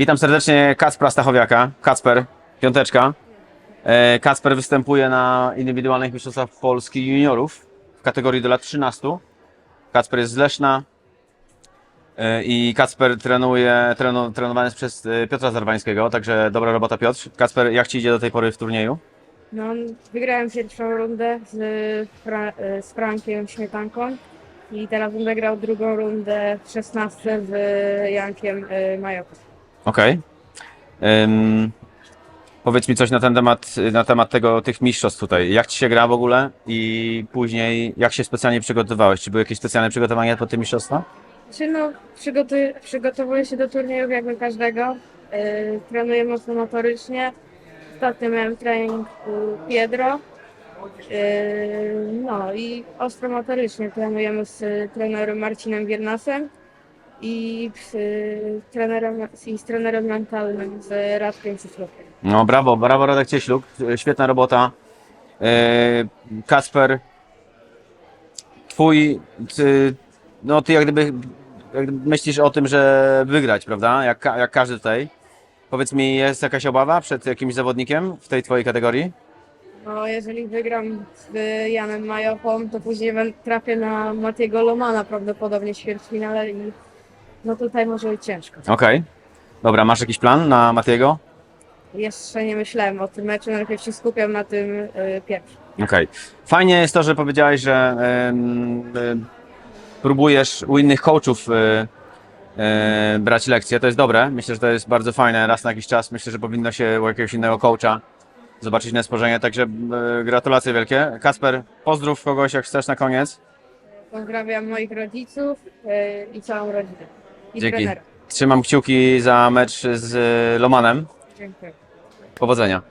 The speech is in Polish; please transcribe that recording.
Witam serdecznie Kacpra Stachowiaka. Kacper, piąteczka. E, Kacper występuje na indywidualnych mistrzostwach Polski juniorów w kategorii do lat 13. Kacper jest z Leszna e, i Kacper trenuje, trenu, trenowany jest przez e, Piotra Zarwańskiego, także dobra robota Piotr. Kacper, jak Ci idzie do tej pory w turnieju? No, wygrałem pierwszą rundę z, Fra- z Frankiem Śmietanką i teraz będę grał drugą rundę w 16 z Jankiem Majowskim. Okej. Powiedz mi coś na ten temat, na temat tego, tych mistrzostw tutaj. Jak Ci się gra w ogóle i później jak się specjalnie przygotowałeś? Czy były jakieś specjalne przygotowania pod te mistrzostwa? Czy no, przygotuję, przygotowuję się do turniejów jakby każdego. Y, trenuję mocno motorycznie. Ostatnio miałem trening u Piedro. Y, no i ostro motorycznie trenujemy z trenerem Marcinem Biernasem i z, y, trenerem, i z trenerem mentalnym z Radkiem Cyfrokiem. No brawo, brawo Radek Cieśluk, świetna robota. Yy, Kasper, twój, ty, no ty jak gdyby, jak gdyby myślisz o tym, że wygrać, prawda? Jak, ka- jak każdy tutaj. Powiedz mi, jest jakaś obawa przed jakimś zawodnikiem w tej twojej kategorii? No, jeżeli wygram z Janem Majopą, to później trafię na Matiego Lomana prawdopodobnie w ćwierćfinale i no tutaj może być ciężko. Okej. Dobra, masz jakiś plan na Matiego? Jeszcze nie myślałem o tym meczu, najpierw się skupiam na tym y, pierwszym. Okej. Fajnie jest to, że powiedziałeś, że em, em, próbujesz u innych coachów e, e, brać lekcje. To jest dobre. Myślę, że to jest bardzo fajne. Raz na jakiś czas myślę, że powinno się u jakiegoś innego coacha zobaczyć inne spojrzenie. Także e, gratulacje wielkie. Kasper, pozdrów kogoś, jak chcesz na koniec. Pozdrawiam moich rodziców y, i całą rodzinę. I Dzięki. trenera. Trzymam kciuki za mecz z Lomanem. Dziękuję. Powodzenia.